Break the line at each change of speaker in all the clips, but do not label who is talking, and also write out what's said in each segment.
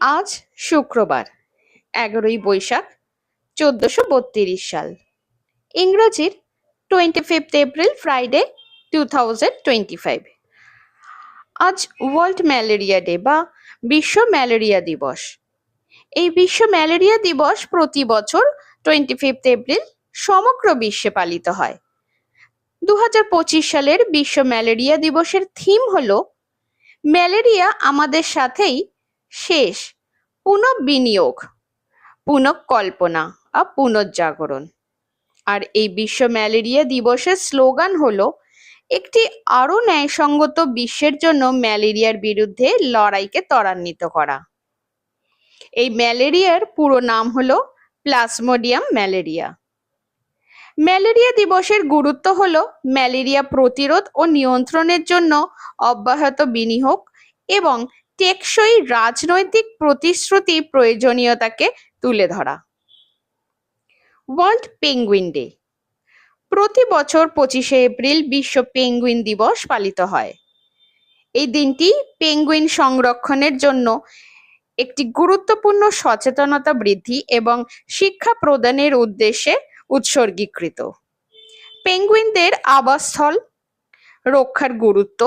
আজ শুক্রবার, এগারোই বৈশাখ, চোদ্দশো বত্রিশ সাল। ইংরাজির twenty fifth April Friday two thousand twenty five আজ ওয়ার্ল্ড ম্যালেরিয়া ডে বা বিশ্ব ম্যালেরিয়া দিবস। এই বিশ্ব ম্যালেরিয়া দিবস প্রতি বছর টোয়েন্টি ফিফথ এপ্রিল সমগ্র বিশ্বে পালিত হয়। দু হাজার পঁচিশ সালের বিশ্ব ম্যালেরিয়া দিবসের থিম হলো, ম্যালেরিয়া আমাদের সাথেই শেষ। পুনঃবিনিয়োগ পুনঃকল্পনা আর পুনর্জাগরণ আর এই বিশ্ব ম্যালেরিয়া দিবসের স্লোগান হলো, একটি আরও ন্যায়সঙ্গত বিশ্বের জন্য ম্যালেরিয়ার বিরুদ্ধে লড়াইকে ত্বরান্বিত করা। এই ম্যালেরিয়ার পুরো নাম হলো প্লাসমোডিয়াম ম্যালেরিয়া। ম্যালেরিয়া দিবসের গুরুত্ব হল ম্যালেরিয়া প্রতিরোধ ও নিয়ন্ত্রণের জন্য অব্যাহত বিনিয়োগ এবং টেকসই রাজনৈতিক প্রতিশ্রুতি প্রয়োজনীয়তাকে তুলে ধরা। World penguin day. প্রতি বছর পঁচিশে এপ্রিল বিশ্ব পেঙ্গুইন দিবস পালিত হয়। এই দিনটি পেঙ্গুইন সংরক্ষণের জন্য একটি গুরুত্বপূর্ণ সচেতনতা বৃদ্ধি এবং শিক্ষা প্রদানের উদ্দেশ্যে উৎসর্গীকৃত। পেঙ্গুইনদের আবাসস্থল রক্ষার গুরুত্ব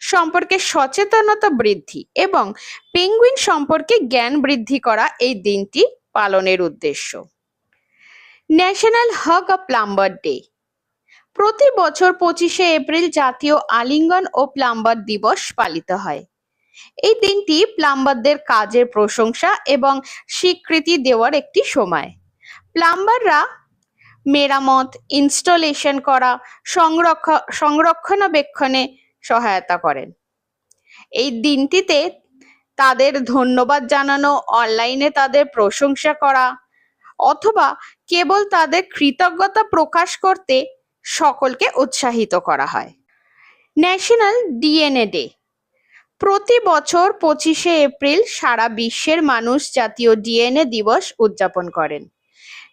সম্পর্কে সচেতনতা বৃদ্ধি এবং পেঙ্গুইন সম্পর্কে জ্ঞান বৃদ্ধি করা এই দিনটি পালনের উদ্দেশ্য। National hug of plumber day. প্রতি বছর পঁচিশে এপ্রিল জাতীয় আলিঙ্গন ও প্লাম্বার দিবস পালিত হয়। এই দিনটি প্লাম্বারদের কাজের প্রশংসা এবং স্বীকৃতি দেওয়ার একটি সময়। প্লাম্বাররা মেরামত, ইনস্টলেশন করা, সংরক্ষ, সংরক্ষণাবেক্ষণে সহায়তা করেন। এই দিনটিতে তাদের ধন্যবাদ জানানো, অনলাইনে তাদের প্রশংসা করা, অথবা কেবল তাদের কৃতজ্ঞতা প্রকাশ করতে সকলকে উৎসাহিত করা হয়। National DNA day. প্রতি বছর পঁচিশে এপ্রিল সারা বিশ্বের মানুষ জাতীয় ডিএনএ দিবস উদযাপন করেন।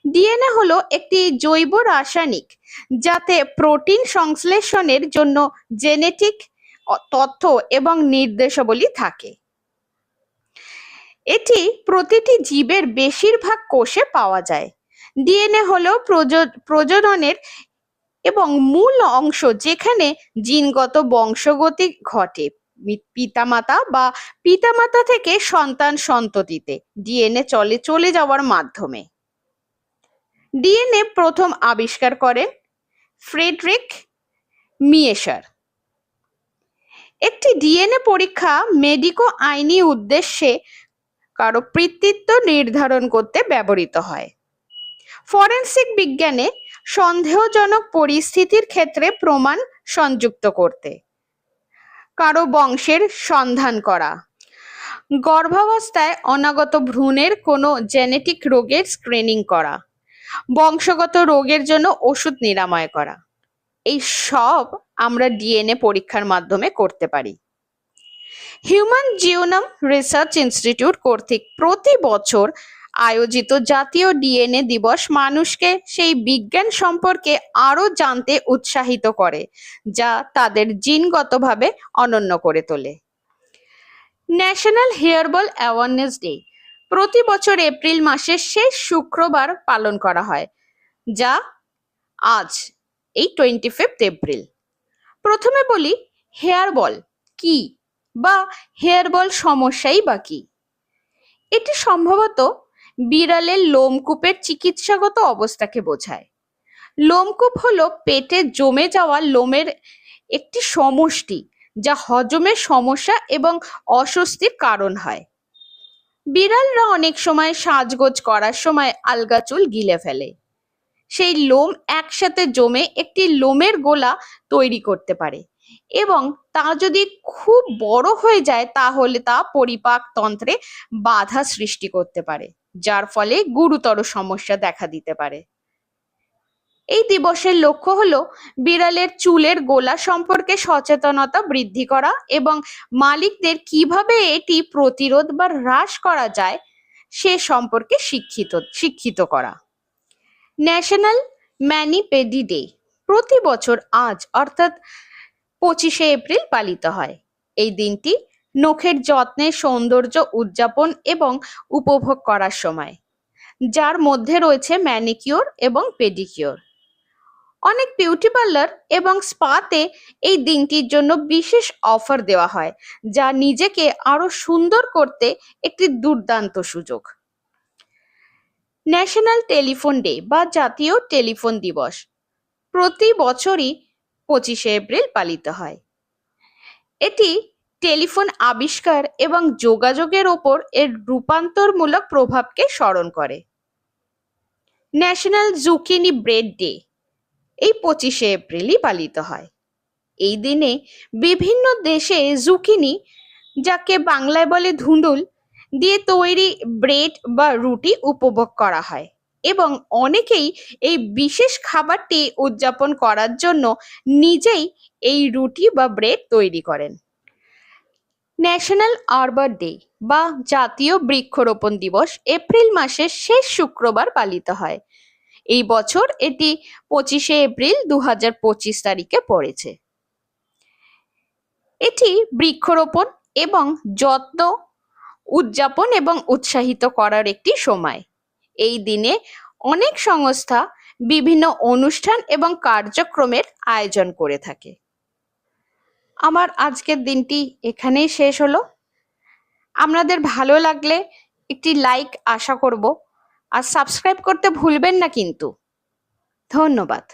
ডিএনএ হলো একটি জৈব রাসায়নিক যাতে প্রোটিন সংশ্লেষণের জন্য জেনেটিক তথ্য এবং নির্দেশাবলী থাকে। এটি প্রতিটি জীবের বেশিরভাগ কোষে পাওয়া যায়। ডিএনএ হলো প্রজননের এবং মূল অংশ যেখানে জিনগত বংশগতি ঘটে। পিতামাতা বা পিতামাতা থেকে সন্তান সন্ততিতে ডিএনএ চলে চলে যাওয়ার মাধ্যমে। ডিএনএ প্রথম আবিষ্কার করেন ফ্রেডরিক মিয়েশার। একটি ডিএনএ পরীক্ষা মেডিকো আইনি উদ্দেশ্যে কারও কৃতিত্ব নির্ধারণ করতে ব্যবহৃত হয়। ফরেন্সিক বিজ্ঞানে সন্দেহজনক পরিস্থিতির ক্ষেত্রে প্রমাণ সংযুক্ত করতে। কারও বংশের সন্ধান করা। গর্ভাবস্থায় অনাগত ভ্রূণের কোনো জেনেটিক রোগের স্ক্রিনিং করা। বংশগত রোগের জন্য ওষুধ নিরাময় করা। এই সব আমরা ডিএনএ পরীক্ষার মাধ্যমে করতে পারি। হিউম্যান জিওনাম রিসার্চ ইনস্টিটিউট কর্তৃক প্রতি বছর আয়োজিত জাতীয় ডিএনএ দিবস মানুষকে সেই বিজ্ঞান সম্পর্কে আরও জানতে উৎসাহিত করে, যা তাদের জিনগতভাবে অনন্য করে তোলে। ন্যাশনাল হেয়ারবল অ্যাওয়ারনেস ডে প্রতি বছর এপ্রিল মাসের শেষ শুক্রবার পালন করা হয়, যা আজ, এই টোয়েন্টি ফিফথ এপ্রিল। প্রথমে বলি, হেয়ার বল কি বা হেয়ার বল সমস্যাই বা কি? এটি সম্ভবত বিড়ালের লোমকূপের চিকিৎসাগত অবস্থাকে বোঝায়। লোমকূপ হলো পেটে জমে যাওয়া লোমের একটি সমষ্টি, যা হজমের সমস্যা এবং অস্বস্তির কারণ হয়। বিড়ালরা অনেক সময় সাজগোজ করার সময় আলগা চুল গিলে ফেলে। সেই লোম একসাথে জমে একটি লোমের গোলা তৈরি করতে পারে এবং তা যদি খুব বড় হয়ে যায় তাহলে তা পরিপাক তন্ত্রে বাধা সৃষ্টি করতে পারে, যার ফলে গুরুতর সমস্যা দেখা দিতে পারে। এই দিবসের লক্ষ্য হলো বিড়ালের চুলের গোলা সম্পর্কে সচেতনতা বৃদ্ধি করা এবং মালিকদের কীভাবে এটি প্রতিরোধ বা হ্রাস করা যায় সে সম্পর্কে শিক্ষিত শিক্ষিত করা। ন্যাশনাল ম্যানিপেডি ডে প্রতি বছর আজ, অর্থাৎ পঁচিশে এপ্রিল পালিত হয়। এই দিনটি নখের যত্নের সৌন্দর্য উদযাপন এবং উপভোগ করার সময়, যার মধ্যে রয়েছে ম্যানিকিওর এবং পেডিকিওর। অনেক বিউটি পার্লার এবং স্পাতে এই দিনটির জন্য বিশেষ অফার দেওয়া হয়, যা নিজেকে আরও সুন্দর করতে একটি দুর্দান্ত সুযোগ। ন্যাশনাল টেলিফোন ডে বা জাতীয় টেলিফোন দিবস প্রতি বছরই পঁচিশে এপ্রিল পালিত হয়। এটি টেলিফোন আবিষ্কার এবং যোগাযোগের ওপর এর রূপান্তরমূলক প্রভাবকে স্মরণ করে। ন্যাশনাল জুকিনি ব্রেড ডে এই পঁচিশে এপ্রিলই পালিত হয়। এই দিনে বিভিন্ন দেশে জুকিনি, যাকে বাংলায় বলে ধুন্দুল দিয়ে তৈরি ব্রেড বা রুটি উপভোগ করা হয় এবং অনেকেই এই বিশেষ খাবারটি উদযাপন করার জন্য নিজেই এই রুটি বা ব্রেড তৈরি করেন। ন্যাশনাল আরবার ডে বা জাতীয় বৃক্ষরোপণ দিবস এপ্রিল মাসের শেষ শুক্রবার পালিত হয়। এই বছর এটি পঁচিশে এপ্রিল দু হাজার পঁচিশ তারিখে পড়েছে। এটি বৃক্ষরোপণ এবং যত্ন, উদযাপন এবং উৎসাহিত করার একটি সময়। এই দিনে অনেক সংস্থা বিভিন্ন অনুষ্ঠান এবং কার্যক্রমের আয়োজন করে থাকে। আমার আজকের দিনটি এখানেই শেষ হলো। আপনাদের ভালো লাগলে একটি লাইক আশা করব। আর সাবস্ক্রাইব করতে ভুলবেন না কিন্তু। ধন্যবাদ।